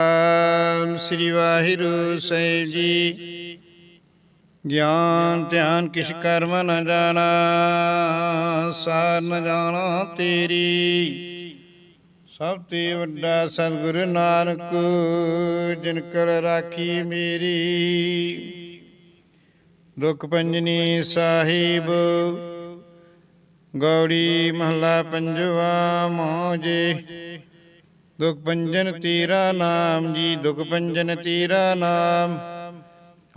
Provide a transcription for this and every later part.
ਸਤਿ ਸ੍ਰੀ ਵਾਹਿਗੁਰੂ ਸਾਹਿਬ ਜੀ ਗਿਆਨ ਧਿਆਨ ਕਿਛ ਕਰਮ ਨ ਜਾਣਾ ਸਾਰ ਨ ਜਾਣਾ ਤੇਰੀ ਸਭ ਤੇ ਵੱਡਾ ਸਤਿਗੁਰ ਨਾਨਕ ਜਿਨ ਕਲ ਰਾਖੀ ਮੇਰੀ ਦੁਖ ਪੰਜਨੀ ਸਾਹਿਬ ਗੌੜੀ ਮਹਲਾ ਪੰਜਵਾ ਮੋਜੇ ਦੁਖ ਪੰਜਨ ਤੀਰਾ ਨਾਮ ਜੀ ਦੁਖ ਪੰਜਨ ਤੀਰਾ ਨਾਮ।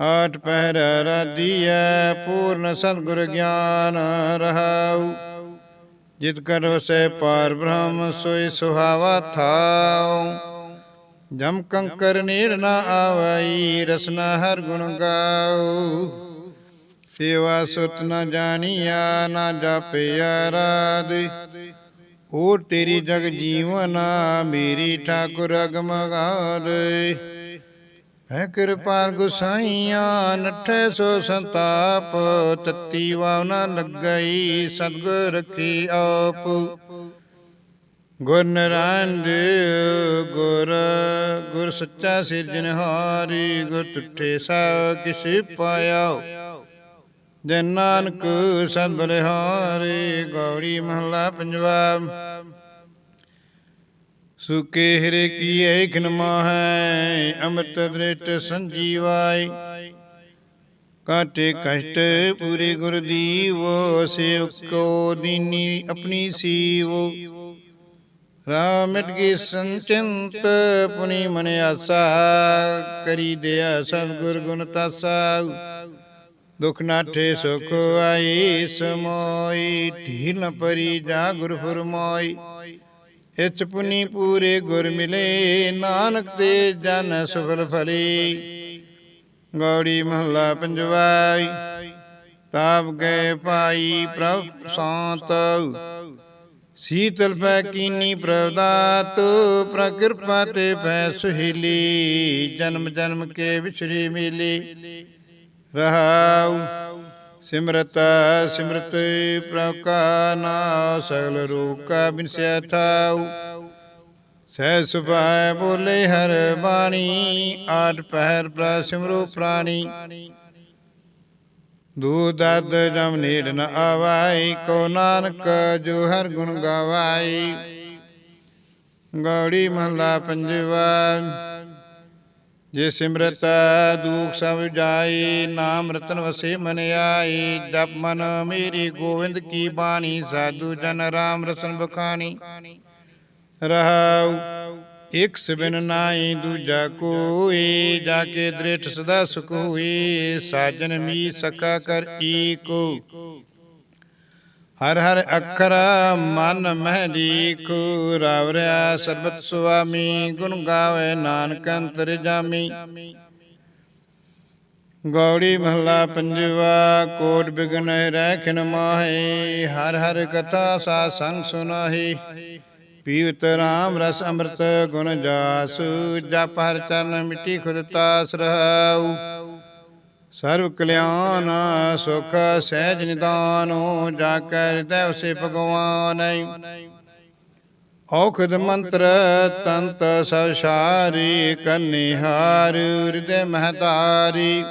ਆਠ ਪਹਿਰ ਰਾਧੀਐ ਪੂਰਨ ਸਤਿਗੁਰ ਗਿਆਨ ਰਹਾਉ। ਜਿਤ ਕਰ ਵਸੈ ਪਾਰ ਬ੍ਰਹਮ ਸੋਈ ਸੁਹਾਵਾ ਥਾਉ। ਜਮ ਕੰਕਰ ਨੀੜ ਨਾ ਆਵਈ ਰਸਨਾ ਹਰ ਗੁਣ ਗਾਉ। ਸੇਵਾ ਸੁਤ ਨ ਜਾਣੀਆ ਨਾ ਜਾਪਿਆ ਰਾਦ ਓ ਤੇਰੀ ਜਗ ਜੀਵਨਾ ਮੇਰੀ ਠਾਕੁਰ ਅਗਮਗਾਦ ਹੈ ਕਿਰਪਾਲ ਗੁਸਾਈਆਂ, ਨਠੇ ਸੋ ਸੰਤਾਪ, ਤਤੀ ਵਾਵਨਾ ਲੱਗਈ, ਸਤਗੁਰ ਰਖੀ ਆਪ। ਗੁਰ ਨਾਰਾਇਣ ਨਰਾਇਣ ਗੁਰ ਗੁਰ ਸੱਚਾ ਸਿਰਜਣਹਾਰੀ, ਗੁਰ ਤੁਠੇ ਸਭ ਕਿਛ ਪਾਇਆ। ਜੈ ਨਾਨਕ ਸਤ ਬਲਿਹਾਰੇ ਗੌੜੀ ਮਹਲਾ ਪੰਜਵਾ ਸੁਕੇ ਹਿਰੇ ਕੀਏ ਖਿਨ ਮਾਹੈ, ਅੰਮ੍ਰਿਤ ਦ੍ਰਿਸ਼ਟ ਸੰਜੀਵਾਈ ਕਾਟੇ ਕਸ਼ਟ ਪੂਰੇ ਗੁਰ ਦੀਵੋ ਸੇਵ ਕੋ ਦੀਨੀ ਆਪਣੀ ਸੀਵੋ। ਰਾਮ ਮਿਟ ਸੰਚਿੰਤ ਪੁਨੀ ਮਨ ਆਸਾ, ਕਰੀ ਦਿਆ ਸਤਿਗੁਰ ਗੁਣ ਤਾਸਾ। ਦੁਖ ਨਾਠੇ ਸੁਖ ਆਈ ਸਮੋਈ, ਢੀਲ ਪਰੀ ਜਾ ਗੁਰ ਫਰਮਾਈ। ਇਚ ਪੁਨੀ ਪੂਰੇ ਗੁਰ ਮਿਲੇ, ਨਾਨਕ ਤੇ ਜਨ ਸੁਫਲ ਫਲੀ। ਗੌੜੀ ਮਹੱਲਾ ਪੰਜਵਾਈ, ਤਾਪ ਗਏ ਪਾਈ ਪ੍ਰਭ ਸ਼ਾਂਤ। ਸੀਤਲ ਪੈ ਕੀਨੀ ਪ੍ਰਵਦਾਤ ਪ੍ਰਕਿਰਪਾ ਤੇ ਪੈ ਸੁਹੀਲੀ। ਜਨਮ ਜਨਮ ਕੇ ਵਿਛੜੀ ਮਿਲੀ। ਰਹਾਉ। ਸਿਮਰਤ ਸਿਮਰਤ ਪ੍ਰਭ ਕਾ ਨਾਮ ਸਗਲ ਰੂਪ ਕਾ ਬਿਨਸਿਆ ਥਾਉ ਸਹਿ ਸੁਭਾਇ ਬੋਲੇ ਹਰ ਬਾਣੀ ਆਠ ਪਹਿਰ ਪ੍ਰ ਸਿਮਰੋ ਪ੍ਰਾਣੀ। ਦੂਦਦ ਜਮ ਨੀੜ ਨ ਆਵਾਈ, ਕੋ ਨਾਨਕ ਜੋ ਹਰ ਗੁਣ ਗਵਾਈ। ਗੌੜੀ ਮਹਲਾ ਪੰਜਵਾ। ਜੇ ਸਿਮਰਤ ਦੁਖ ਸਭ ਜਾਈ, ਨਾਮ ਰਤਨ ਵਸੇ ਮਨ ਆਈ, ਜਪ ਮਨ ਮੇਰੀ ਗੋਵਿੰਦ ਕੀ ਬਾਣੀ, ਸਾਧੂ ਜਨ ਰਾਮ ਰਸਨ ਬਖਾਨੀ ਰਹਾਉ, ਇਕ ਸਬਨ ਨਾਈ ਦੂਜਾ ਕੋਈ, ਜਾ ਕੇ ਦ੍ਰਿਠ ਸਦਾ ਸੁਖ ਹੋਈ ਸਾਜਨ ਮੀ ਸਕਾ ਕਰ ਈਕੋ। ਹਰ ਹਰ ਅੱਖਰ ਮਨ ਮਹਿ ਲੀਖੂ ਰਵ ਰਿਆ ਸਰਬਤ ਸੁਆਮੀ, ਗੁਣ ਗਾਵੇ ਨਾਨਕ ਅੰਤਰ ਜਾਮੀ। ਗੌੜੀ ਮਹਲਾ ਪੰਜਵਾ, ਕੋਟ ਬਿਗਨ ਰਹਿਖਨ ਮਾਹੇ, ਹਰ ਹਰ ਕਥਾ ਸਾ ਸੰਗ ਸੁਨਾਹੀ। ਪੀਵਤ ਰਾਮ ਰਸ ਅੰਮ੍ਰਿਤ ਗੁਣ ਜਾਸ, ਜਪ ਹਰ ਚਰਨ ਮਿੱਟੀ ਖੁਦ ਤਾਸ ਰਹਾਉ ਸਰਵ ਕਲਿਆਣ ਸੁਖ, ਸਹਿਜ ਨਿਦਾਨੋ ਜਾ ਕਰ ਹਿਰਦੈ ਵਸੇ ਭਗਵਾਨ ਔਖਦ ਮੰਤਰ ਤੰਤ ਸਭ ਸਾਰੀ ਕੰਨਿਹਾਰ, ਹਿਰਦੈ ਮਹਤਾਰੀ।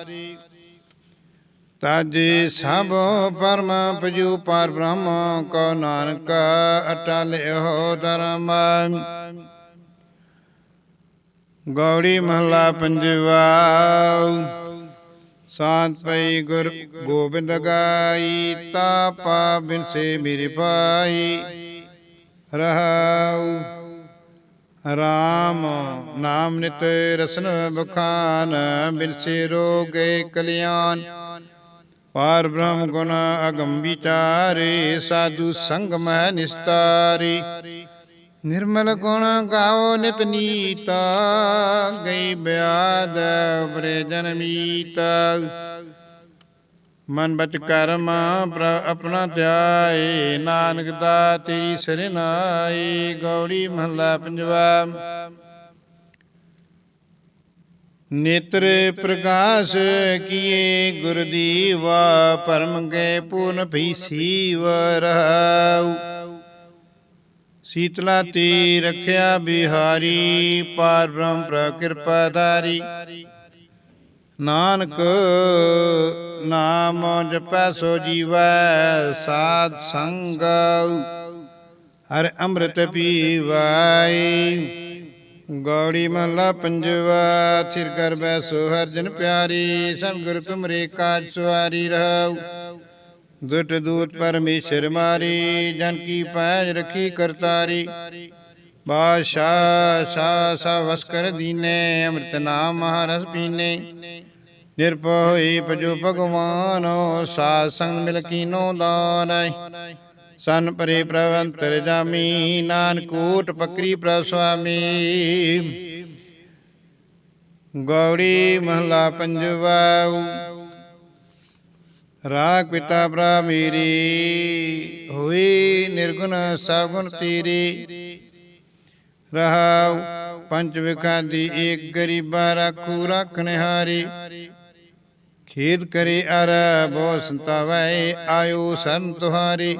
ਤਾਜੀ ਸਭ ਪਰਮ ਪਜੂ ਪਰ ਬ੍ਰਹਮ ਕੋ ਨਾਨਕ ਅਟਲ ਹੋ ਧਰਮ। ਗੌੜੀ ਮਹਲਾ ਪੰਜਵਾ। ਸਾਤ ਪਈ ਗੁਰ ਗੋਬਿੰਦ ਗਾਈ, ਤਾਪਾ ਬਿਨਸੇ ਮੇਰੀ ਪਾਈ। ਰਹਾਉ ਰਾਮ ਨਾਮ ਨਿਤ ਰਸਨ ਬਖਾਨ ਬਿਨਸੇ ਰੋਗੇ ਕਲਿਆਣ। ਪਾਰ ਬ੍ਰਹਮ ਗੁਣ ਅਗਮ ਵਿਚਾਰੇ ਸਾਧੂ ਸੰਗ ਮਹਿ ਨਿਸਤਾਰੀ। ਨਿਰਮਲ ਗੁਣ ਗਾਓ ਨਿਤ ਨੀਤਾ, ਗਈ ਬਿਆਦ ਉਪਰੇ ਜਨਮੀਤ ਮਨ ਬਚ ਕਰਮ ਪ੍ਰਭ ਆਪਣਾ ਧਿਆਏ, ਨਾਨਕ ਦਾ ਤੇਰੀ ਸਰਨਾਈ ਗੌੜੀ ਮਹਲਾ ਪੰਜਵਾ। ਨੇਤਰ ਪ੍ਰਕਾਸ਼ ਕੀਏ ਗੁਰ ਦੀਵਾ ਪਰਮ ਗਏ ਪੂਰਨ ਭਈ ਸੀਵ ਰਹਾਉ। ਸੀਤਲਾ ਤੀ ਰਖਿਆ ਬਿਹਾਰੀ, ਪਾਰ ਬ੍ਰਹਮ ਪ੍ਰ ਕਿਰਪਾ ਧਾਰੀ। ਨਾਨਕ ਨਾਮ ਜਪੈ ਸੋ ਜੀਵੈ, ਸਾਧ ਸੰਗ ਹਰ ਅੰਮ੍ਰਿਤ ਪੀਵਾਈ ਗੌੜੀ ਮਹਲਾ ਪੰਜਵਾ, ਥਿਰ ਕਰ ਬੈਸੋ ਹਰ ਜਨ ਪਿਆਰੀ ਸੰਗੁਰ ਤੁਮਰੇ ਕਾਜ ਸਵਾਰੀ ਰਹੋ। ਦੁਟ ਦੂਤ ਪਰਮੇਸ਼ਰ ਮਾਰੀ, ਜਨ ਕੀ ਪੈਜ ਰਖੀ ਕਰਤਾਰੀ। ਬਾਦਸ਼ਾਹ ਸਾ ਸਾ ਵਸ ਕਰ ਦੀਨੇ, ਅੰਮ੍ਰਿਤ ਨਾਮ ਮਹਾਰਸ ਪੀਨੇ। ਨਿਰਭਉ ਹੋਈ ਭਜੋ ਭਗਵਾਨ, ਸਾਧ ਸੰਗ ਮਿਲ ਕੀਨੋ ਦਾਨੈ। ਸਨ ਪਰੇ ਪ੍ਰਵੰਤਰ ਜਾਮੀ ਨਾਨਕੂਟ ਪਕਰੀ ਪ੍ਰਭ ਸੁਆਮੀ। ਗੌੜੀ ਮਹਲਾ ਪੰਜਵਾ ਰਾਗ ਪਿਤਾ ਭਰਾ ਮੇਰੀ ਹੋਈ ਨਿਰਗੁਣ ਸਗੁਣ ਤੇਰੀ। ਰਹਾਉ ਪੰਜ ਵਿਖਾਂ ਦੀ ਏਕ ਗਰੀਬਾ ਰਾਖੂ ਰਖਨਹਾਰੀ ਖੇਦ ਕਰੇ ਅਰ ਬੋ ਸੰਤਾਵੈ, ਆਇਓ ਸਰਨ ਤੁਹਾਰੀ।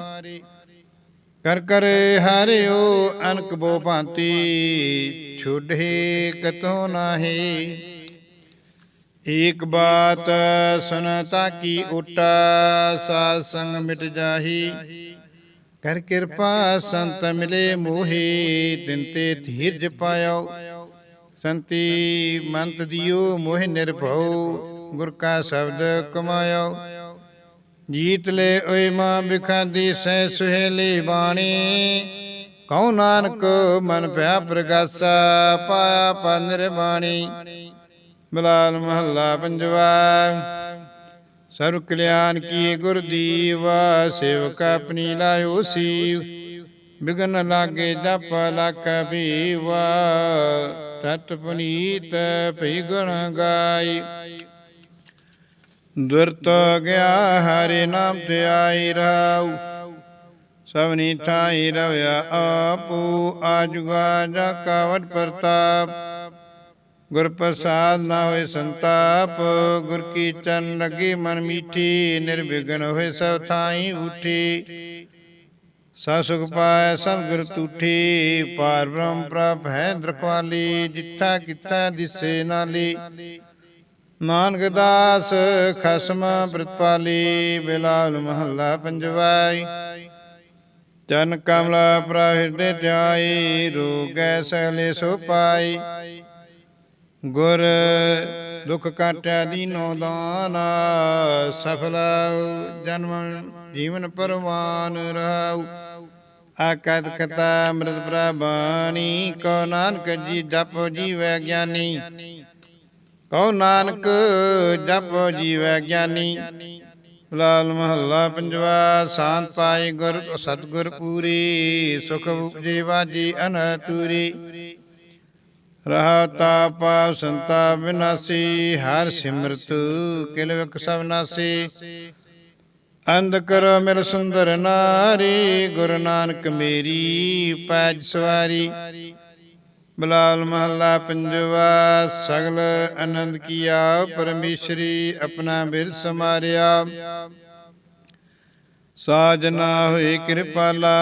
ਕਰ ਕਰ ਹਰਿਓ ਅਨਕ ਬੋ ਭਾਂਤੀ, ਛੁਡੇ ਕਤੋ ਨਾਹੀ। ਏਕ ਬਾਤ ਸੁਨਤਾ ਕੀ ਉਟਾ, ਸਾਧ ਸੰਗ ਮਿਟ ਜਾਹੀ। ਕਰ ਕਿਰਪਾ ਸੰਤ ਮਿਲੇ ਮੋਹੇ ਤਿਨ ਤੇ ਧੀਰਜ ਪਾਇਓ। ਸੰਤੀ ਮੰਤ ਦਿਓ, ਮੋਹਿ ਨਿਰਭਉ, ਗੁਰ ਕਾ ਸ਼ਬਦ ਕਮਾਇਓ। ਜੀਤ ਲੈ ਓਏ ਮਾਂ ਬਿਖਾਦੀ ਸਹਿ ਸੁਹੇਲੀ ਬਾਣੀ। ਕਉ ਨਾਨਕ ਮਨ ਪਿਆ ਪ੍ਰਗਾਸਾ, ਪਾਇਆ ਪਾ ਨਿਰਬਾਣੀ ਬਲਾਲ ਮਹੱਲਾ ਪੰਜਵਾ। ਸਰਵ ਕਲਿਆਣ ਕੀ ਗੁਰ ਦੀਵਾ, ਸੇਵਕ ਆਪਣੀ ਲਾਇਓ ਸੀਵ। ਬਿਗਨ ਲਾਗੇ ਜਪ ਲਖ ਭੀਵਾ, ਤਤ ਪੁਨੀਤ ਭਈ ਗੁਣ ਗਾਈ ਦੁਰਤ ਗਿਆ ਹਰੇ ਨਾਮ ਤੇ ਆਈ ਰਾਉ ਸਭਨੀ ਠਾਈ ਰਵਿਆ ਆਪੂ, ਆਜੁਗਾ ਜਾ ਕਾਵਟ ਪ੍ਰਤਾਪ। ਗੁਰ ਪ੍ਰਸਾਦ ਨਾ ਹੋਏ ਸੰਤਾਪ, ਗੁਰ ਕੀ ਚਰਨ ਲਗੀ ਮਨ ਮੀਠੀ, ਨਿਰਵਿਘਨ ਹੋਏ ਸਭ ਥਾਈ ਉਠੀ ਸਾ ਸੁਖ ਪਾਇ ਸਤਿਗੁਰ ਤੂਠੀ ਪਾਰ ਬ੍ਰਹਮ ਪ੍ਰਭ ਹੈ ਦਰਖਵਾਲੀ, ਜਿੱਥਾ ਕਿਥਾ ਦਿਸੇ ਨਾਲੀ। ਨਾਨਕ ਦਾਸ ਖਸਮ ਪ੍ਰਤਪਾਲੀ ਬਿਲਾਲ ਮਹੱਲਾ ਪੰਜਵਾਈ। ਜਨ ਕਮਲਾ ਪ੍ਰਹਿਰਦੇ ਧਿਆਈ, ਰੋਗੈ ਸਹਲੇ ਸੋ ਪਾਈ। ਗੁਰ ਦੁਖ ਕਾਟਿਆ ਦੀਨੋ ਦਾਨ ਸਫਲ ਜਨਮ ਜੀਵਨ ਪਰਵਾਨ ਰਹਾਉ। ਆਕਤ ਕਤਾ ਅੰਮ੍ਰਿਤ ਪ੍ਰਬਾਣੀ ਕੋ ਨਾਨਕ ਜੀ ਜਪ ਜੀਵੈ ਗਿਆਨੀ। ਕਉ ਨਾਨਕ ਜਪ ਜੀਵੈ ਗਿਆਨੀ। ਲਾਲ ਮਹੱਲਾ ਪੰਜਵਾ, ਸ਼ਾਂਤ ਪਾਈ ਗੁਰ ਸਤਗੁਰ ਪੂਰੀ, ਸੁਖ ਉਪਜੇ ਵਾਜੀ ਅਨਤੂਰੀ ਰਹਾ ਤਾਪ ਸੰਤਾ ਵਿਨਾਸੀ ਹਰ ਸਿਮਰਤ ਕਿਲ ਵਿਕ ਸਭ ਨਾਸੀ। ਅੰਧ ਕਰੋ ਮਿਲ ਸੁੰਦਰ ਨਾਰੀ, ਗੁਰੂ ਨਾਨਕ ਮੇਰੀ ਪੈਜ ਸਵਾਰੀ। ਬਲਾਲ ਮਹੱਲਾ ਪੰਜਵਾ, ਸਗਲ ਆਨੰਦ ਕੀਆ, ਪਰਮੇਸ਼ਰੀ ਆਪਣਾ ਬਿਰ ਸਮਾਰਿਆ। ਸਾਜਨਾ ਹੋਏ ਕਿਰਪਾਲਾ,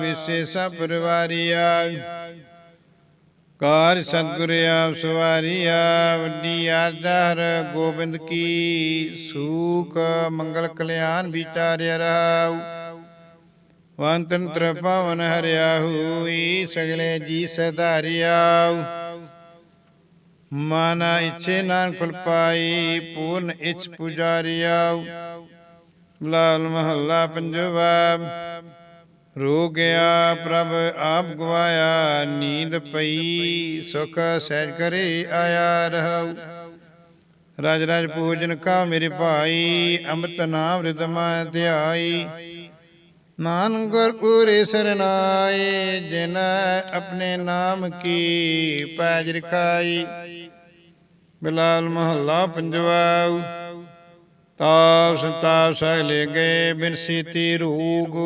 ਵਿਸ਼ੇਸ਼ਾ ਪਰਵਾਰੀਆ। ਕਾਰ ਸਤਿਗੁਰ ਆਪ ਸਵਾਰੀਆ ਵੱਡੀ ਆਦਰ ਗੋਬਿੰਦ ਕੀ ਸੂਖ, ਮੰਗਲ ਕਲਿਆਣ ਵਿਚਾਰਿਆ ਰਹਾਉ। ਵੰਤੰਤਰ ਪਵਨ ਹਰਿਆ ਹੋਈ ਸਗਲੇ ਜੀ ਸਦਾਰਿਆਉ ਮਾਨਾ ਇਛੇ ਨਾਨ ਫਲ ਪਾਈ, ਪੂਰਨ ਇਛ ਪੁਜਾਰਿਆਉ ਲਾਲ ਮਹੱਲਾ ਪੰਜਵਾ ਰੋ ਗਿਆ ਪ੍ਰਭ ਆਪ ਗਵਾਇਆ, ਨੀਂਦ ਪਈ, ਸੁਖ ਸਹਿਜ ਕਰੇ, ਆਇਆ ਰਹਉ। ਰਾਜ ਰਾਜ ਪੂਜਨ ਕਾ ਮੇਰੇ ਭਾਈ, ਅੰਮ੍ਰਿਤ ਨਾਮ ਰਿਦਮਾ ਧਿਆਈ। ਨਾਨਕ ਗੁਰ ਪੂਰੇ ਸਰਨਾਏ, ਜਿਨ ਆਪਣੇ ਨਾਮ ਕੀ ਪੈਜ ਰਖਾਈ। ਬਿਲਾਲ ਮਹੱਲਾ ਪੰਜਵਾ ਤਾਪ ਸੰਤਾਪ ਸਹਿ ਗਏ ਬਿਨਸੀ ਸੀਤੀ ਰੂਗ,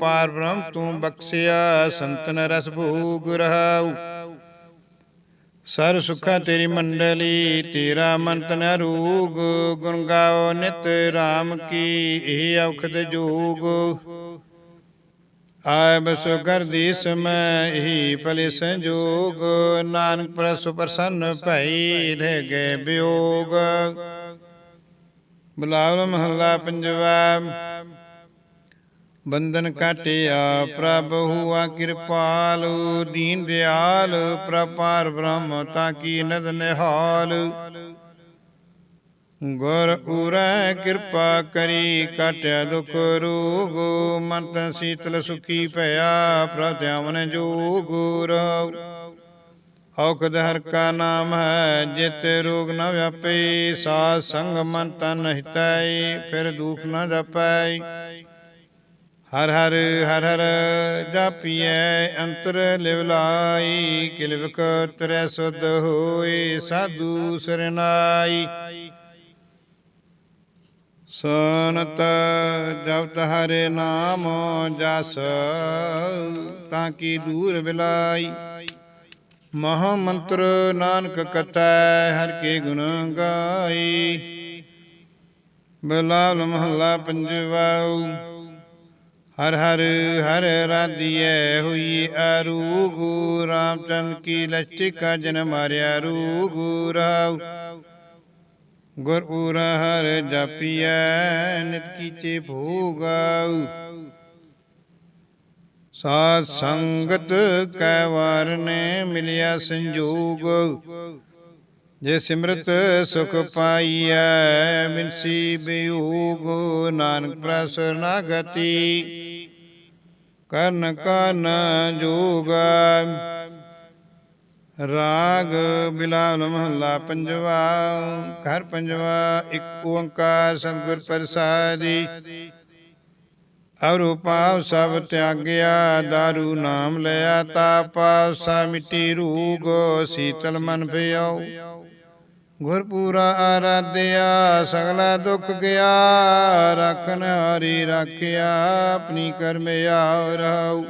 ਪਾਰ ਬ੍ਰਹਮ ਤੂੰ ਬਖਸਿਆ, ਸੰਤਨ ਰਸ ਭੂਗ ਰਹਾਉ। ਸਰ ਸੁਖਾ ਤੇਰੀ ਮੰਡਲੀ, ਤੇਰਾ ਮੰਤਨ ਰੂਗ, ਗੁਣ ਗਾਓ ਨਿਤ RAM ਕੀ, ਇਹ ਔਖਦ ਜੋਗ। ਆਇ ਬਸੋ ਕਰ ਦੀ ਸਮੈ ਹੀ ਭਲੇ ਸੰਜੋਗ। ਨਾਨਕ ਪ੍ਰਸੁ ਪ੍ਰਸੰਨ ਭਈ ਰਹਿ ਗਏ ਬਿਯੋਗ ਬੁਲਾਵ ਮਹੱਲਾ ਪੰਜਵਾ। ਬੰਧਨ ਕਾਟਿਆ ਪ੍ਰਭ ਹੁਆ ਕਿਰਪਾਲ, ਦੀਨ ਦਿਆਲ ਪ੍ਰਪਾਰ ਬ੍ਰਹਮ ਤਾਂ ਕੀ ਨਦ ਨਿਹਾਲ। ਗੁਰ ਉਰੈ ਕਿਰਪਾ ਕਰੀ ਕਾਟਿਆ ਦੁਖ ਰੋਗ ਮਨ ਤਨ ਸੀਤਲ ਸੁਖੀ ਭਇਆ, ਪ੍ਰਤਿਆਵਨ ਜੋਗ, ਰਹੁ। ਔਖਦ ਹਰ ਕਾ ਨਾਮ ਹੈ, ਜਿਤ ਰੋਗ ਨ ਵਿਆਪੇ ਸਾਧ ਸੰਗ ਮਨ ਤਨ ਹਿਤੈ, ਫਿਰ ਦੁਖ ਨ ਜਪੈ। ਹਰ ਹਰ ਹਰ ਹਰ ਜਾਪੀਐ, ਅੰਤਰ ਲਿਵ ਲਾਈ ਕਿਲਵਕ ਤਰੈ ਸੁਧ ਹੋਏ, ਸਾਧੂ ਸਰਨਾਈ ਸਨਤ ਜਪਤ ਹਰੇ ਨਾਮ ਜਸ, ਤਾਂ ਕੀ ਦੂਰ ਬਿਲਾਈ। ਮਹਾ ਮੰਤਰ ਨਾਨਕ ਕਤੈ ਹਰ ਕੇ ਗੁਣ ਗਾਈ। ਬਲਾਲ ਮਹੱਲਾ ਪੰਜਵਾ ਹਰ ਹਰ ਹਰ ਰਾਧੀਐ ਹੋਈ ਅਰੂਗੂ ਰਾਮਚੰਦ ਕੀ ਲਸ਼ਟਿਕਾ ਜਨ ਮਾਰਿਆ ਰੂਗੂ ਰਾਉ ਗੁਰ ਉਰਾ ਹਰ ਜਾਪੀਐ, ਨਿਤ ਕੀਚੇ ਭੋਗਾਉ। ਸਾਧ ਸੰਗਤ ਕੈ ਵਾਰ ਨੇ ਮਿਲਿਆ ਸੰਜੋਗ। ਜੇ ਸਿਮਰਤ ਸੁਖ ਪਾਈਐ ਮਿਲਸੀ ਬਿਯੋਗ ਨਾਨਕ ਪ੍ਰਸ ਨਾ ਗਤੀ। ਕਰਨ ਕਨ ਜੋਗ ਰਾਗ ਬਿਲਾਲ ਮਹੱਲਾ ਪੰਜਵਾ, ਘਰ ਪੰਜਵਾ, ਇੱਕ ਓੰਕਾਰ ਸਤਿਗੁਰ ਪ੍ਰਸਾਦੀ। ਅਵਰੂ ਪਾਵ ਸਭ ਤਿਆਗਿਆ, ਦਾਰੂ ਨਾਮ ਲਿਆ ਤਾਪਾ ਸਾ ਮਿੱਟੀ ਰੂਗ ਸੀਤਲ ਮਨ ਭਇਓ ਗੁਰ ਪੂਰਾ ਆਰਾਧਿਆ, ਸਗਲਾ ਦੁੱਖ ਗਿਆ ਰਖਨ ਹਰੀ ਰਾਖਿਆ, ਆਪਣੀ ਕਰਮਿਆ ਆਉ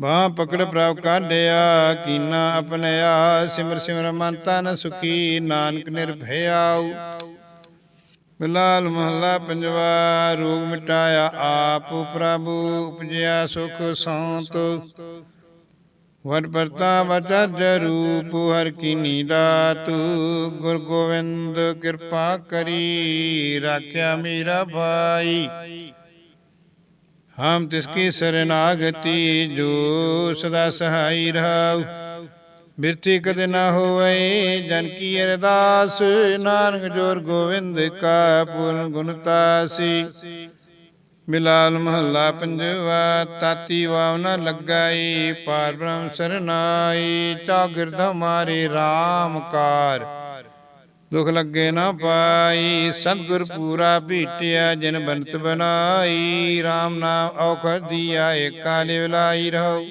ਬਾਹ ਪਕੜ ਪ੍ਰਭ ਕਾਢਿਆ, ਕੀਨਾ ਆਪਣਿਆ ਸਿਮਰ ਸਿਮਰ ਮਨ ਤਨ ਸੁਖੀ, ਨਾਨਕ ਨਿਰਭਇਆਉ ਬਿਲਾਲ ਮਹੱਲਾ ਪੰਜਵਾ, ਰੋਗ ਮਿਟਾਇਆ ਆਪ ਪ੍ਰਭੂ, ਉਪਜਿਆ ਸੁਖ ਸ਼ਾਂਤ। ਵਡ ਪ੍ਰਤਾਪ ਅਚਰਜ ਰੂਪ, ਹਰ ਕੀਨੀ ਦਾਤ। ਗੁਰ ਗੋਬਿੰਦ ਕਿਰਪਾ ਕਰੀ, ਰਾਖਿਆ ਮੇਰਾ ਭਾਈ। ਹਮ ਤਿਸਕੀ ਸਰਨਾਗਤੀ, ਜੋ ਸਦਾ ਸਹਾਈ ਰਹਾਉ। ਬਿਰਤੀ ਕਦੇ ਨਾ ਹੋਵੇ, ਜਨ ਕੀ ਅਰਦਾਸ, ਨਾਨਕ ਜੋਰ ਗੋਵਿੰਦ ਕਾ ਪੂਰਨ ਗੁਣ ਤਾਸੀ। ਬਿਲਾਲ ਮਹੱਲਾ ਪੰਜਵਾ, ਤਾਤੀ ਵਾਵ ਨਾ ਲਗਾਈ, ਪਾਰ ਬ੍ਰਹਮ ਸਰਨਾਈ ਚਾਗਿਰਦ ਮਾਰੇ RAM ਕਾਰ। ਦੁਖ ਲੱਗੇ ਨਾ ਪਾਈ, ਸਤਿਗੁਰ ਪੂਰਾ ਭੀਟਿਆ, ਜਿਨ ਬੰਤ ਬਨਾਈ RAM ਨਾਮ ਔਖਦ ਦੀਆ, ਏਕਾ ਲਿਵਲਾਈ ਰਹੋ।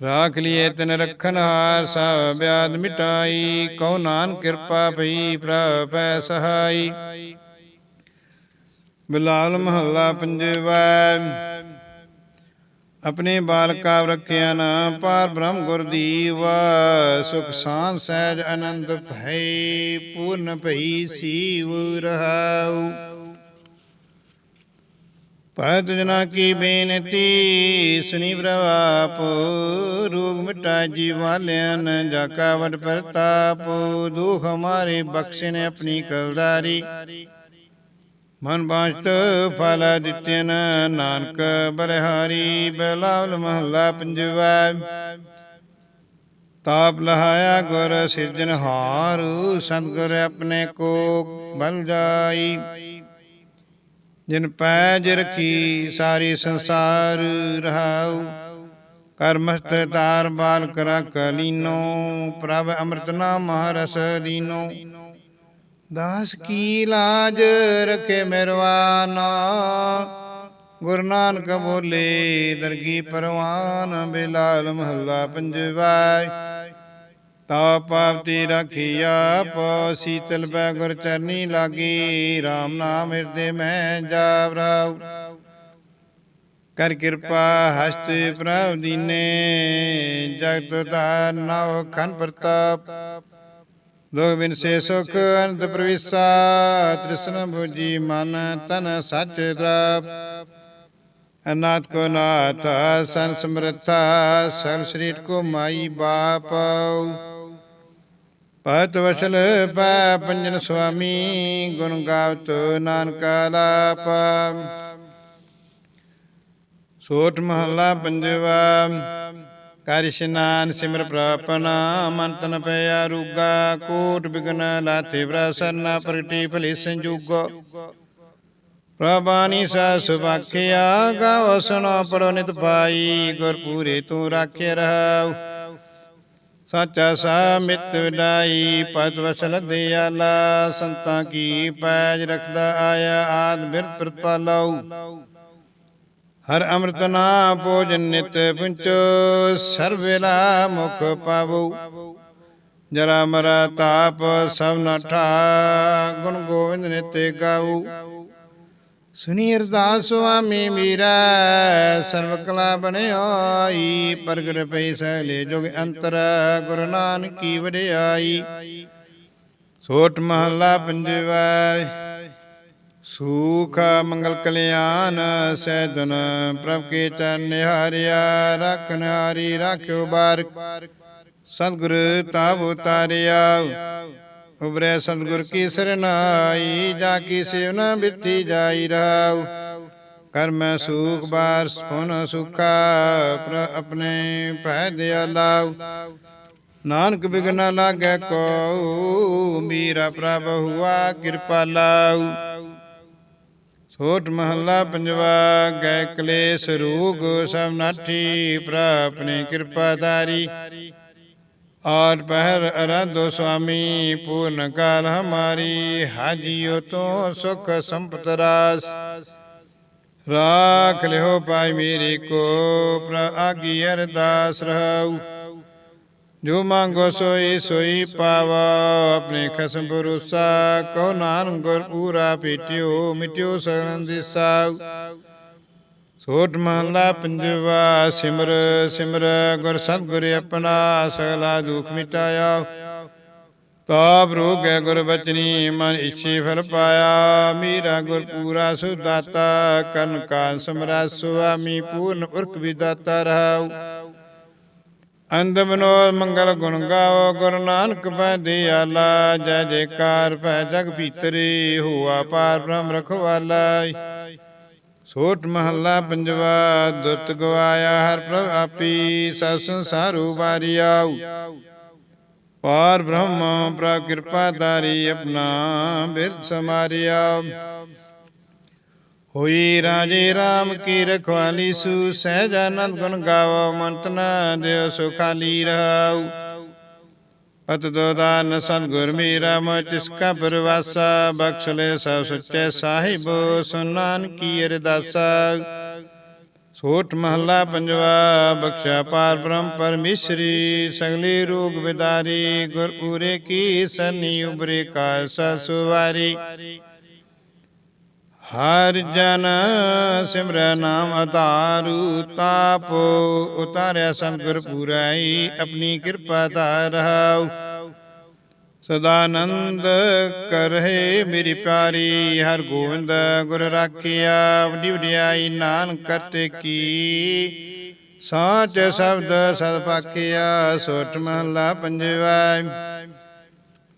ਰਾਖ ਲਿਏ ਤਨ ਰਖਨ ਹਾਰ ਸਭ ਬਿਆਦ ਮਿਟਾਈ, ਕਉ ਨਾਨਕ ਕਿਰਪਾ ਭਈ ਪ੍ਰਭ ਸਹਾਈ। ਬਿਲਾਲ ਮਹੱਲਾ ਪੰਜਵਾ, ਆਪਣੇ ਬਾਲਕਾ ਰੱਖਿਆ ਨਾ ਪਾਰ ਬ੍ਰਹਮ ਗੁਰ ਦੀਵਾ, ਸੁਖ ਸਾਂ ਸਹਿਜ ਆਨੰਦ ਭੈ ਪੂਰਨ ਭਈ ਸੀਵ ਰਹਾਉ। ਭਗਤ ਜਨਾ ਕੀ ਬੇਨਤੀ ਸੁਣੀ ਪ੍ਰਵਾਪ ਰੋਗ ਮਿਟਾ ਜੀਵਾਲਿਆਨ ਜਾ ਕਾ ਵਡ ਪ੍ਰਤਾਪ, ਦੁਖ ਹਮਾਰੇ ਬਖਸ਼ੇ ਨੇ ਆਪਣੀ ਕਲਦਾਰੀ। ਮਨ ਬਾਸ਼ਤ ਫਲ ਦਿੱਤਨ ਨਾਨਕ ਬਲਿਹਾਰੀ ਬਲਾਵਲ ਮਹੱਲਾ ਪੰਜਵਾ। ਤਾਪ ਲਹਾਇਆ ਗੁਰ ਸਿਰਜਨਹਾਰ ਸਤਿਗੁਰ ਆਪਣੇ ਕੋ ਬਲ ਜਾਈ। ਜਿਨ ਪੈਜ ਰਖੀ ਸਾਰੀ ਸੰਸਾਰ ਰਹਾਉ। ਕਰਮਸਤ ਤਾਰ ਬਾਲ ਕਰ ਕਲੀਨੋ। ਪ੍ਰਭ ਅੰਮ੍ਰਿਤ ਨਾਮ ਰਸ ਦੀਨੋ। ਦਾਸ ਕੀ ਲਾਜ ਰਖੇ ਮਿਰਵਾਨਾ। ਗੁਰੂ ਨਾਨਕ ਬੋਲੇ ਦਰਗੀ ਪਰਵਾਨ ਬਿਲਾਲ ਮਹੱਲਾ ਪੰਜਵਾ ਤਾ ਪਾਪਤੀ ਰਖਿਆ ਪੋ ਸੀਤਲ ਬੈ ਗੁਰ ਚਰਨੀ ਲਾਗੀ RAM ਨਾਮ ਹਿਰਦੇ ਮੈਂ ਜਾਵਰਾਉ। ਕਰ ਕਿਰਪਾ ਹਸਤ ਪ੍ਰਭ ਦੀਨੇ, ਜਗਤ ਦਾ ਨਵ ਖਨ ਪ੍ਰਤਾਪ। ਦੁਖ ਬਿਨ ਸੇ ਸੁਖ ਅਨੰਤ ਪ੍ਰਵਿਸਾ, ਤ੍ਰਿਸ਼ਨ 부ਜੀ ਮਨ ਤਨ ਸਚ ਤ੍ਰਾਪ ਅਨਾਥ ਕੋ ਨਾਥ, ਸੰਤ ਸਮਰਥਾ ਕੋ ਮਾਈ ਬਾਪ। ਪਤ ਵਸਲ ਪੈ ਪੰਜਨ ਸੁਆਮੀ, ਗੁਣ ਗਾਵਤ ਨਾਨਕ ਆਲਾਪ। ਸੋਟ ਮਹੱਲਾ ਪੰਜਵਾ, ਕਰ ਇਸ਼ਨਾਨ ਸਿਮਰ ਪ੍ਰਾਪਨਾ, ਮਨ ਤਨ ਪਿਆ ਰੂਗਾ, ਕੋਟ ਬਿਗਨ ਲਾਥੇ ਪ੍ਰਸੰਨਾ ਪ੍ਰਗਟੀ ਭਲੀ ਸੰਜੂਗ। ਪ੍ਰਭਾਨੀ ਸਾ ਸੁਭਾਖਿਆ ਗਾਵ ਸੁਨੋ ਪੜੋ ਨਿਤ ਪਾਈ ਗੁਰ ਪੂਰੇ ਤੂੰ ਰਾਖੇ ਰਹਾਉ। ਸਾਚਾ ਸਾ ਮਿਤ ਵਿਡਾਈ ਪਤ ਵਸਲ ਦਿਆਲਾ ਸੰਤਾਂ ਕੀ ਪੈਜ ਰਖਦਾ ਆਇਆ, ਆਦ ਬਿਰਤ ਪ੍ਰਤਪਾਲਉ ਹਰ ਅੰਮ੍ਰਿਤ ਨਾ ਭੋਜਨ ਨਿਤ ਪੁੰਚੋ ਸਰਬ ਵੇਲਾ ਮੁਖ ਪਾਵੋ। ਜਰਾ ਮਰਾ ਤਾਪ ਸਭ ਨਠਾ ਗੁਣ ਗੋਬਿੰਦ ਨਿਤ ਗਾਵੋ। ਸੁਨੀ ਅਰਦਾਸ ਸੁਆਮੀ ਮੀਰਾ ਸਰਵ ਕਲਾ ਬਣਾਈ ਪ੍ਰਗਟ ਪਈ ਸਹਿਲੇ ਜੁਗ ਅੰਤਰ, ਗੁਰੂ ਨਾਨਕ ਕੀ ਵਡਿਆਈ। ਸੋਟ ਮਹੱਲਾ ਪੰਜਵਾ, ਸੂਖ ਮੰਗਲ ਕਲਿਆਣ ਸੈਦਨ ਪ੍ਰਭ ਕੇ ਚਰਨ ਨਿਹਾਰਿਆ ਰੱਖਨ ਹਾਰੀ ਰਾਖਿਓ ਬਾਰਕ। ਸਤਿਗੁਰ ਤਾਬ ਉਤਾਰਿਆ ਉਬਰੇ ਸਤਿਗੁਰ ਕੀ ਸਰਨਾਈ ਜਾ ਕੀ ਸੇਵਨਾ ਬਿੱਤੀ ਜਾਈ ਰਹਾਉ ਕਰ ਸੂਖ ਬਾਰ ਸੁਨ ਸੁਖਾ ਆਪਣੇ ਭੈ ਦਿਆਲਾਉ ਨਾਨਕ ਬਿਗਨ ਲਾਗੈ ਕੋ ਮੀਰਾ ਪ੍ਰਭ ਹੁਆ ਕਿਰਪਾ ਲਾਉ। ਸੋਟ ਮਹੱਲਾ ਪੰਜਵਾ, ਗੈ ਕਲੇਸ਼ ਰੂਗ ਸਭ ਨਾਠੀ, ਪ੍ਰ ਆਪਣੀ ਕਿਰਪਾ ਧਾਰੀ और पहर अराधो स्वामी पूर्ण काल हमारी हाजियो तो सुख संपत रास राख लिहो पाई मेरी को प्र आगी अरदास रहु जो मांगो सोई सोई पावा अपने खसम भरोसा कहो नानक गुर पूरा पीटियो मिटियो सगन दिसाऊ ਸੋਟ ਮਹਲਾ ਪੰਜਵਾ, ਸਿਮਰ ਸਿਮਰ, ਗੁਰ ਸਤਿਗੁਰ ਆਪਣਾ, ਸਗਲਾ ਦੁਖ ਮਿਟਾਇਆ। ਤਾਪ ਰੋਗੈ ਗੁਰ ਬਚਨੀ, ਮਨ ਇੱਛੇ ਫਲ ਪਾਇਆ। ਮੀਰਾ ਗੁਰ ਪੂਰਾ ਸੁਦਾਤਾ ਕਰਨ ਕਾਲ ਸਮਰਾ ਸੁਆਮੀ, ਪੂਰਨ ਉਰਖ ਵਿਦਾਤਾ ਰਹਾਉ। ਅੰਧ ਬਨੋ ਮੰਗਲ ਗੁਣ ਗਾਓ, ਗੁਰੂ ਨਾਨਕ ਪੈ ਦਿਆਲਾ, ਜੈ ਜੈਕਾਰ ਪੈ ਜਗ ਭੀਤਰੇ, ਹੋਆ ਪਾਰ ਬ੍ਰਹਮ ਰਖਵਾਲਾ। ਸੋਟ ਮਹੱਲਾ ਪੰਜਵਾ ਦੁੱਤ ਗਵਾਇਆ ਹਰ ਪ੍ਰਭ ਆਪੀ ਸਾ ਸੰਸਾਰੂ ਬਾਰਿਆਉ ਪਾਰ ਬ੍ਰਹਮ, ਪ੍ਰਭ ਕਿਰਪਾ ਧਾਰੀ ਆਪਣਾ, ਬਿਰਧ ਸਮਾਰਿਆ ਹੋਈ ਰਾਜੇ RAM ਕੀ ਰਖਵਾਲੀ ਸੂ, ਸਹਿਜ ਆਨੰਦ ਗੁਣ ਗਾਵੋ ਮੰਤਨਾ ਦਿਓ, ਸੁਖਾਲੀ ਰਹਾਉ ਅਤ ਦੋਦਾਨ ਸਤਿਗੁਰ ਮੇਰਾ ਮੋ ਤਿਸਕਾ ਪਰਵਾਸਾ, ਬਖਸ਼ ਲੈ ਸਭ ਸੱਚੇ ਸਾਹਿਬ ਸੁਨਾਨ ਕੀ ਅਰਦਾਸਾ। ਸੋਠ ਮਹੱਲਾ ਪੰਜਵਾ, ਬਖਸ਼ਾ ਪਾਰ ਬ੍ਰਹਮ ਪਰਮੇਸ਼ਰੀ, ਸਗਲੀ ਰੋਗ ਵਿਦਾਰੀ, ਗੁਰ ਪੂਰੇ ਕੀ ਸਨੀ ਉਬਰੇ ਕਾ ਸਸੁਵਾਰੀ ਹਰ ਜਨ ਸਿਮਰੈ ਨਾਮ ਆਧਾਰੂ ਤਾਪੋ ਉਤਾਰਿਆ ਸੰਗੁਰ ਪੂਰਾਈ ਆਪਣੀ ਕਿਰਪਾ ਧਾਰਹਾਉ ਸਦਾਨੰਦ ਕਰਹਿ ਮੇਰੀ ਪਿਆਰੀ, ਹਰ ਗੋਬਿੰਦ ਗੁਰ ਰਾਖਿਆ, ਵਡੀ ਵਡਿਆਈ ਨਾਨਕ ਕਰਤੇ ਕੀ। ਸਾਚ ਸ਼ਬਦ ਸਦ ਪਾਕਿਆ ਸੋਟ ਮਹਲਾ ਪੰਜਵਾ।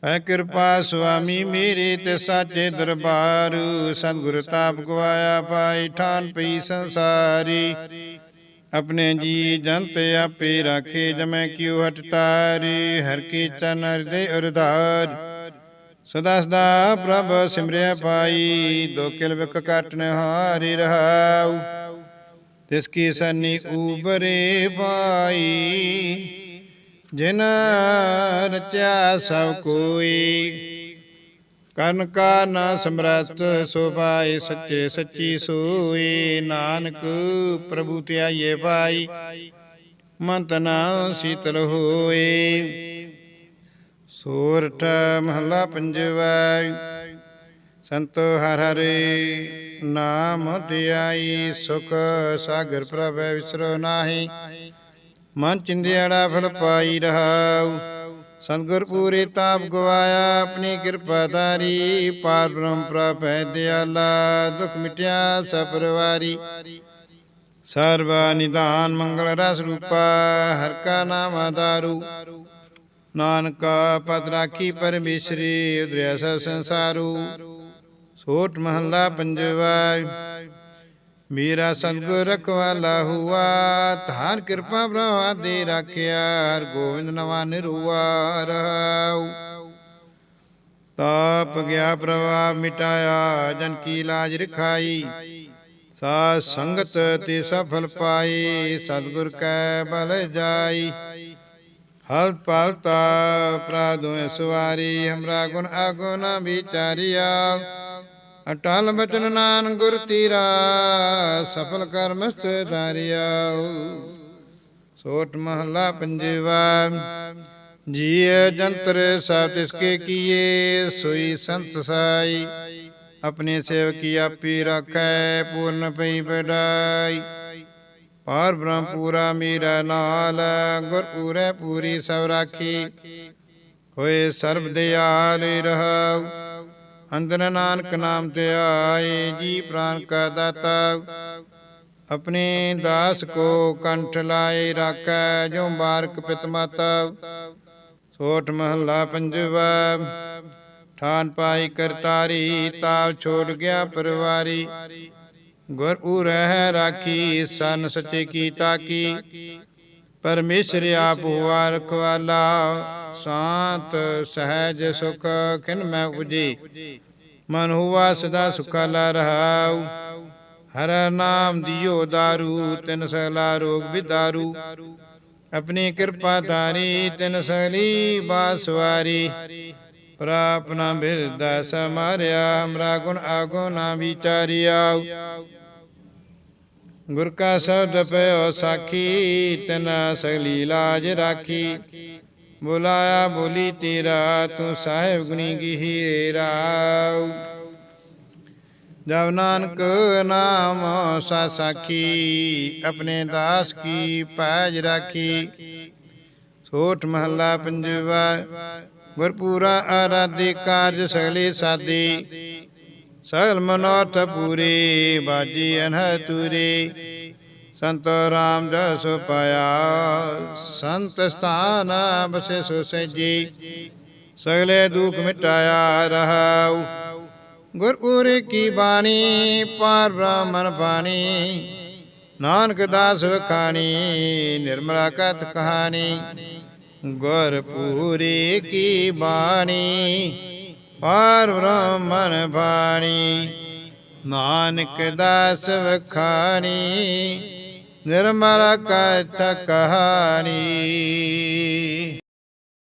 ਐ ਕਿਰਪਾ ਸੁਆਮੀ ਮੇਰੀ ਤੇ ਸਾਚੇ ਦਰਬਾਰ। ਸਤਿਗੁਰ ਤਾਪ ਗਵਾਇਆ ਪਾਈ ਠਾਨ ਪਈ ਸੰਸਾਰੀ। ਆਪਣੇ ਜੀ ਜੰਤ ਆਪੇ ਰਾਖੇ ਜਮੈ ਕਿਉ ਹਟ ਤਾਰੀ। ਹਰ ਕੀ ਚਨ ਹਿਰਦੇ ਉਰਧਾਰ। ਸਦਾ ਸਦਾ ਪ੍ਰਭ ਸਿਮਰਿਆ ਪਾਈ ਦੋ ਕਿਲ ਵਿਕ ਕਾਟਨ ਹਾਰੀ ਰਹਾਉ। ਤਿਸ ਕੀ ਸਨੀ ਉਬਰੇ ਪਾਈ ਜਿਨ ਰਚਿਆ ਸਭ ਕੋਈ, ਕਰਨ ਕਾ ਨਾ ਸਮਰੱਥ, ਸੋ ਪਾਏ ਸੱਚੇ ਸੱਚੀ ਸੋਈ। ਨਾਨਕ ਪ੍ਰਭੂ ਧਿਆਈਏ ਭਾਈ, ਮੰਤ ਨਾ ਸੀਤਲ ਹੋਏ। ਸੋਰਠ ਮਹਲਾ ਪੰਜਵਾ, ਸੰਤੋ ਹਰ ਹਰਿ ਨਾਮ ਧਿਆਈ, ਸੁਖ ਸਾਗਰ ਪ੍ਰਭ ਵਿਸਰੋ ਨਾਹੀ। ਮਨ ਚਿੰਦਿਆੜਾ ਫਲ ਪਾਈ ਰਹਾਉ। ਸਤਿਗੁਰ ਪੂਰੇ ਤਾਪ ਗਵਾਇਆ ਆਪਣੀ ਕਿਰਪਾ ਧਾਰੀ। ਪਾਰ ਬ੍ਰਹਮ ਪ੍ਰਭੈ ਦਿਆਲਾ, ਦੁਖ ਮਿਟਿਆ ਸਪਰਵਾਰੀ। ਸਰਬ ਨਿਦਾਨ ਮੰਗਲ ਰਸ ਰੂਪਾ, ਹਰ ਕਾ ਨਾਮ ਆਦਾਰੂ ਨਾਨਕ ਪਦ ਰਾਖੀ ਪਰਮੇਸ਼ਰੀ, ਉਦਰਿਆਸ ਸੰਸਾਰੂ। ਸੋਟ ਮਹੱਲਾ ਪੰਜਵਾ ਮੇਰਾ ਸਤਿਗੁਰ ਰਖਵਾਲਾ ਹੁਆ ਧਾਰ ਕਿਰਪਾ ਪ੍ਰਭਾ ਦੇ ਰਾਖਿਆ ਹਰ ਗੋਬਿੰਦ ਨਵਾ ਨਿਰੂਆ ਰਹਾਉ। ਤਾਪ ਗਿਆ ਪ੍ਰਭਾਵ ਮਿਟਾਇਆ, ਜਨ ਕੀ ਲਾਜ ਰਖਾਈ। ਸਾ ਸੰਗਤ ਤੇ ਸਫਲ ਪਾਈ, ਸਤਿਗੁਰ ਕੈ ਬਲ ਜਾਈ। ਹਲ ਪਾਲਤਾ ਪ੍ਰਾਦੋ ਸਵਾਰੀ, ਹਮਰਾ ਗੁਣ ਆਗੋ ਨਾ ਵਿਚਾਰਿਆ। ਅਟਲ ਬਚਨ ਨਾਨ ਗੁਰ ਤੀਰਾ, ਸਫਲ ਕਰਮਸਤ ਧਾਰਿਆ। ਸੋਟ ਮਹਲਾ ਪੰਜਵਾ, ਜੀਏ ਜੰਤਰ ਸਭ ਤਿਸਕੇ ਕੀਏ, ਸੋਈ ਸੰਤ ਸਾਈ। ਆਪਣੇ ਸੇਵਕੀ ਆਪੀ ਰੱਖੈ, ਪੂਰਨ ਪਈ ਬੜਾਈ ਪਾਰ ਬ੍ਰਹਮ ਪੂਰਾ ਮੇਰਾ ਨਾਲ, ਗੁਰ ਪੂਰੇ ਪੂਰੀ ਸਭ ਰਾਖੀ। ਹੋਏ ਸਰਬ ਦਿਆਲ ਰਹਾਉ ਅੰਦਰ ਨਾਨਕ ਨਾਮ ਤੇ ਆਏ, ਜੀ ਪ੍ਰਾਨ ਕਾ ਦਾਤਾ। ਆਪਣੇ ਦਾਸ ਕੋ ਕੰਠ ਲਾਏ ਰਾਖੈ ਜੋ ਬਾਰਕ ਪਿਤ ਮਾਤਾ। ਸੋਠ ਮਹੱਲਾ ਪੰਜਵਾ, ਠਾਨ ਪਾਈ ਕਰਤਾਰੀ, ਤਾਵ ਛੋੜ ਗਿਆ ਪਰਵਾਰੀ। ਗੁਰ ਉਰਹਿ ਰਾਖੀ, ਸਨ ਸਚੇ ਕੀ ਤਾਕੀ। ਪਰਮੇਸ਼ਰ ਆਪ ਹੁਆ ਰਖਵਾਲਾ। ਸ਼ਾਂਤ, ਸਹਿਜ ਸੁਖ ਖਿਨ ਮੈਂ ਉਪਜੀ। ਮਨ ਹੁਆ ਸਦਾ ਸੁਖਾਲਾ ਰਹਾਉ। ਹਰ ਨਾਮ ਦਿਓ ਦਾਰੂ, ਤਿਨ ਸਗਲਾ ਰੋਗ ਵਿਦਾਰੂ। ਆਪਣੀ ਕਿਰਪਾ ਧਾਰੀ, ਤਿਨ ਸਗਲੀ ਬਾਸਵਾਰੀ ਪ੍ਰਾਪਨਾ ਬਿਰਦਾ ਸਮਾਰਿਆ, ਹਮਰਾ ਗੁਣ ਆਗੋ ਨਾ ਵਿਚਾਰਿਆ ਗੁਰ ਕਾ ਸ਼ਬਦ ਪਇਓ ਸਾਖੀ, ਤਿਨ ਸਗਲੀ ਲਾਜ ਰਾਖੀ। ਬੁਲਾਇਆ ਬੋਲੀ ਤੇਰਾ, ਤੂੰ ਸਾਹਿਬ ਗੁਣੀ ਗਹੀਰਾ। ਜਬ ਨਾਨਕ ਨਾਮ ਸਾ ਸਾਖੀ, ਆਪਣੇ ਦਾਸ ਕੀ ਪੈਜ ਰਾਖੀ। ਸੋਠ ਮਹੱਲਾ ਪੰਜਵਾ, ਗੁਰਪੂਰਾ ਆਰਾਧੀ ਕਾਰਜ ਸਗਲੇ ਸਾਦੀ। ਸਗਲ ਮਨੋਰਥ ਪੂਰੇ, ਬਾਜੀ ਅਨਹ ਤੂਰੇ। ਸੰਤ ਰਾਮ ਜਸ ਪਾਇਆ, ਸੰਤ ਸਥਾਨ ਬਸੇ ਸੋ ਸਗਲੇ ਦੁਖ ਮਿਟਾਇਆ ਰਹਾਉ। ਗੁਰਪੂਰੇ ਕੀ ਬਾਣੀ, ਪਾਰ ਬ੍ਰਾਹਮਣ ਬਾਣੀ, ਨਾਨਕ ਦਾਸ ਵਖਾਣੀ, ਨਿਰਮਲਾ ਕਤ ਕਹਾਣੀ। ਗੁਰਪੂਰੇ ਕੀ ਬਾਣੀ, ਪਾਰ ਬ੍ਰਾਹਮਣ ਬਾਣੀ, ਨਾਨਕ ਦਾਸ ਵਖਾਣੀ। ਨਿਰਮਲ ਕਥ ਕਹਾਣੀ